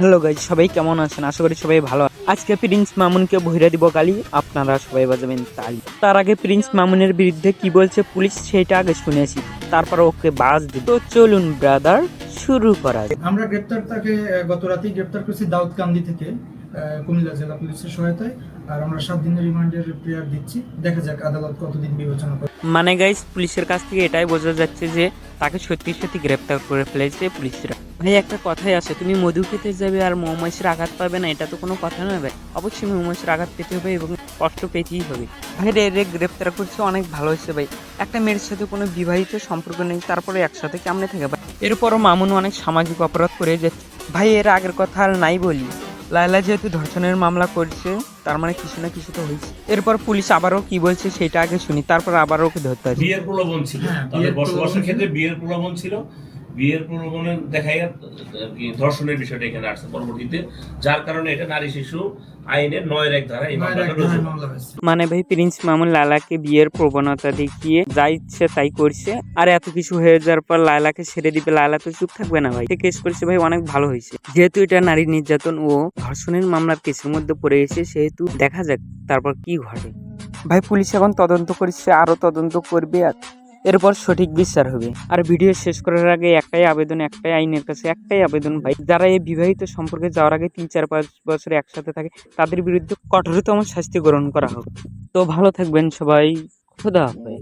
Hello guys সবাই কেমন আছেন? আশা করি সবাই ভালো আজকে প্রিন্স মামুনকে বহিরা দিব গালি। আপনারা সবাই বাজাবেন তাই। তার আগে প্রিন্স মামুনের বিরুদ্ধে কি বলছে পুলিশ সেটা আগে শুনেছি। তারপর ওকে বাজ দিব তো চলুন ব্রাদার শুরু করা যাক। আমরা গ্রেপ্তার তাকে গত রাতেই গ্রেপ্তার করেছি দাউদকান্দি থেকে কুমিল্লা জেলা পুলিশের সহায়তায়। আর আমরা সাত দিনের রিমান্ডের প্রেয়ার দিচ্ছি। দেখা যাক আদালত কতদিন বিবেচনা করে। মানে গাইজ পুলিশের কাছ থেকে এটাই বোঝা যাচ্ছে যে তাকে সত্যি সত্যি গ্রেপ্তার করে ফেলেছে পুলিশরা। ভাই একটা কথাই আছে তুমি মধু খেতে যাবে আর মৌমাছির আঘাত পাবে না এটা তো কোনো কথা নয় ভাই। অবশ্যই মৌমাছির আঘাত পেতে হবে এবং কষ্ট পেতেই হবে। ভাই রে রে গ্রেপ্তার করছে অনেক ভালো হয়েছে ভাই। একটা মেয়ের সাথে কোনো বিবাহিত সম্পর্ক নেই তারপরে একসাথে কেমনে থাকে ভাই? এরপরও মামুন অনেক সামাজিক অপরাধ করে যাচ্ছে ভাই এর আগের কথা আর নাই বলি। লায়লা যেহেতু ধর্ষণের মামলা করছে তার মানে কিছু না কিছু তো হয়েছে। এরপর পুলিশ আবারও কি বলছে সেটা আগে শুনি তারপর আবারও ওকে ধরতে হবে বিয়ের প্রলোভন ছিল। হ্যাঁ, বিয়ের প্রলোভন ছিল। বিয়ের প্রলোভন ছিল বিয়ের প্রলোভনের দেখাই ধর্ষণের বিষয়টা এখানে আসছে পরবর্তীতে যার কারণে এটা নারী শিশু আইনের নয়ের এক ধারা এই মানে ভাই প্রিন্স মামুন লালাকে বিয়ের প্রবণতা দেখিয়ে যা ইচ্ছে তাই করছে। আর এত কিছু হয়ে যাওয়ার পর লালাকে ছেড়ে দিবে লালা তো চুপ থাকবে না ভাই। কেস করেছে ভাই অনেক ভালো হয়েছে। যেহেতু এটা নারী নির্যাতন ও ধর্ষণের মামলার কেসের মধ্যে পড়ে গেছে সেহেতু দেখা যাক তারপর কি ঘটে। ভাই পুলিশ এখন তদন্ত করছে আরও তদন্ত করবে আর এরপর সঠিক বিচার হবে। আর ভিডিও শেষ করার আগে একটাই আবেদন, একটাই আইনের কাছে একটাই আবেদন ভাই। যারা এই বিবাহিত সম্পর্কে যাওয়ার আগে তিন, চার, পাঁচ বছর একসাথে থাকে, তাদের বিরুদ্ধে কঠোরতম শাস্তি গ্রহণ করা হোক তো ভালো থাকবেন সবাই। খুদা হাফেজ।